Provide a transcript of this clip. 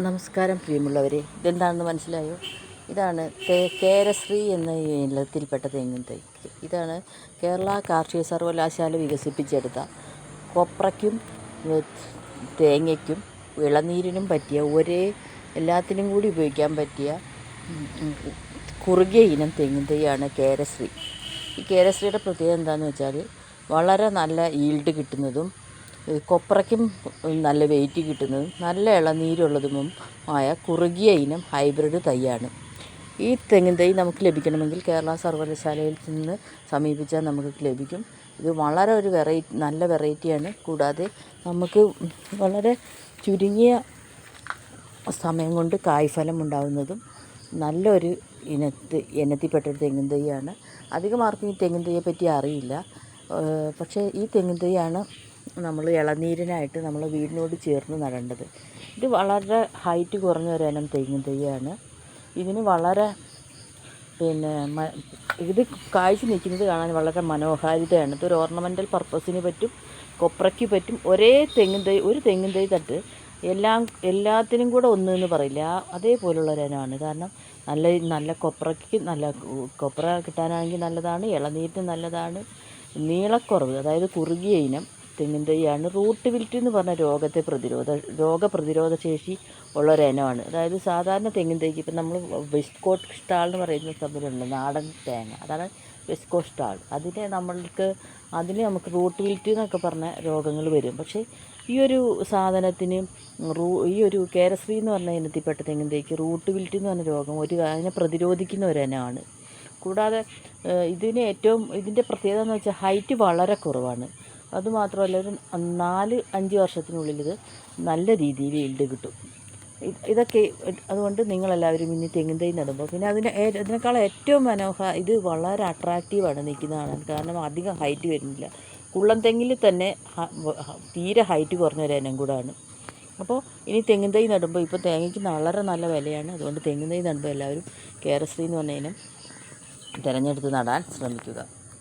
നമസ്കാരം പ്രിയമുള്ളവരെ. ഇതെന്താണെന്ന് മനസ്സിലായോ? ഇതാണ് കേരശ്രീ എന്ന ഇനത്തിൽപ്പെട്ട തെങ്ങിൻ തൈ. ഇതാണ് കേരള കാർഷിക സർവകലാശാല വികസിപ്പിച്ചെടുത്ത കൊപ്രയ്ക്കും തേങ്ങയ്ക്കും ഇളനീരിനും പറ്റിയ ഒരേ എല്ലാത്തിനും കൂടി ഉപയോഗിക്കാൻ പറ്റിയ കുറുകിയ ഇനം തെങ്ങിൻ തൈയാണ് കേരശ്രീ. ഈ കേരശ്രീയുടെ പ്രത്യേകത എന്താണെന്ന് വെച്ചാൽ വളരെ നല്ല ഈൽഡ് കിട്ടുന്നതും കൊപ്രയ്ക്കും നല്ല വെയിറ്റ് കിട്ടുന്നതും നല്ല ഇളനീരുള്ളതും ആയ കുറുകിയ ഇനം ഹൈബ്രിഡ് തൈയാണ്. ഈ തെങ്ങിൻ തൈ നമുക്ക് ലഭിക്കണമെങ്കിൽ കേരള സർവകലാശാലയിൽ നിന്ന് സമീപിച്ചാൽ നമുക്ക് ലഭിക്കും. ഇത് വളരെ ഒരു വെറൈറ്റി നല്ല വെറൈറ്റിയാണ് കൂടാതെ നമുക്ക് വളരെ ചുരുങ്ങിയ സമയം കൊണ്ട് കായ്ഫലം ഉണ്ടാകുന്നതും നല്ലൊരു ഇനത്ത് ഇനത്തിൽപ്പെട്ടൊരു തെങ്ങിൻ തൈയാണ്. അധികം ആർക്കും ഈ തെങ്ങിൻ തൈയെ പറ്റി അറിയില്ല. പക്ഷേ ഈ തെങ്ങിൻ തൈയാണ് നമ്മൾ ഇളനീരിനായിട്ട് നമ്മൾ വീടിനോട് ചേർന്ന് നടേണ്ടത്. ഇത് വളരെ ഹൈറ്റ് കുറഞ്ഞ ഒരു ഇനം തെങ്ങിൻ തൈയാണ് ഇതിന് വളരെ പിന്നെ ഇത് കാഴ്ച നിൽക്കുന്നത് കാണാൻ വളരെ മനോഹാരിതയാണ്. ഇതൊരു ഓർണമെന്റൽ പർപ്പസിന് പറ്റും കൊപ്രയ്ക്ക് പറ്റും. ഒരേ തെങ്ങിൻ തൈ ഒരു തെങ്ങിൻ തൈ തട്ട് എല്ലാം എല്ലാത്തിനും കൂടെ ഒന്ന് എന്ന് പറയില്ല. അതേപോലുള്ള ഒരു ഇനമാണ്. കാരണം നല്ല നല്ല കൊപ്രയ്ക്ക് നല്ല കൊപ്ര കിട്ടാനാണെങ്കിൽ നല്ലതാണ് ഇളനീരിന് നല്ലതാണ്. നീളക്കുറവ് അതായത് കുറുകിയ ഇനം. തെങ്ങിൻ തൈയാണ് റൂട്ട് വിൽറ്റ് എന്ന് പറഞ്ഞ രോഗത്തെ പ്രതിരോധ രോഗപ്രതിരോധ ശേഷി ഉള്ള ഒരു ഇനമാണ്. അതായത് സാധാരണ തെങ്ങിൻ തൈക്ക് ഇപ്പം നമ്മൾ വെസ്കോട്ട് കോട്ട് സ്റ്റാൾ എന്ന് പറയുന്ന സംഭവമുണ്ട് നാടൻ തേങ്ങ. അതാണ് വെസ്കോ സ്റ്റാൾ അതിനെ നമ്മൾക്ക് അതിന് നമുക്ക് റൂട്ട് വിൽറ്റ് എന്നൊക്കെ പറഞ്ഞ രോഗങ്ങൾ വരും. പക്ഷേ ഈ ഒരു സാധനത്തിന് റൂ ഈ ഒരു കേരശ്രീ എന്ന് പറഞ്ഞ ഇനത്തിൽപ്പെട്ട തെങ്ങിൻ തൈക്ക് റൂട്ട് വിൽറ്റ് എന്ന് പറഞ്ഞ രോഗം ഒരു അതിനെ പ്രതിരോധിക്കുന്ന ഒരു ഇനമാണ്. കൂടാതെ ഇതിന് ഏറ്റവും ഇതിന്റെ പ്രത്യേകത എന്ന് വെച്ചാൽ ഹൈറ്റ് വളരെ കുറവാണ്. അതുമാത്രമല്ല ഒരു നാല് അഞ്ച് വർഷത്തിനുള്ളിൽ ഇത് നല്ല രീതിയിൽ ഈൽഡ് കിട്ടും. ഇതൊക്കെ അതുകൊണ്ട് നിങ്ങളെല്ലാവരും ഇനി തെങ്ങിൻ തൈ നടുമ്പോൾ പിന്നെ അതിന് അതിനേക്കാൾ ഏറ്റവും മനോഹര ഇത് വളരെ അട്രാക്റ്റീവാണ് നിൽക്കുന്നതാണ്. കാരണം അധികം ഹൈറ്റ് വരുന്നില്ല. കുള്ളൻ തെങ്ങിൽ തന്നെ തീരെ ഹൈറ്റ് കുറഞ്ഞ ഒരു കൂടാണ്. അപ്പോൾ ഇനി തെങ്ങിൻ തൈ നടുമ്പോൾ ഇപ്പോൾ തേങ്ങയ്ക്ക് വളരെ നല്ല വിലയാണ്. അതുകൊണ്ട് തെങ്ങിൻ തൈ നടുമ്പോൾ എല്ലാവരും കേരശ്രീ എന്ന് പറഞ്ഞ ഇനം തിരഞ്ഞെടുത്ത് നടാൻ ശ്രമിക്കുക.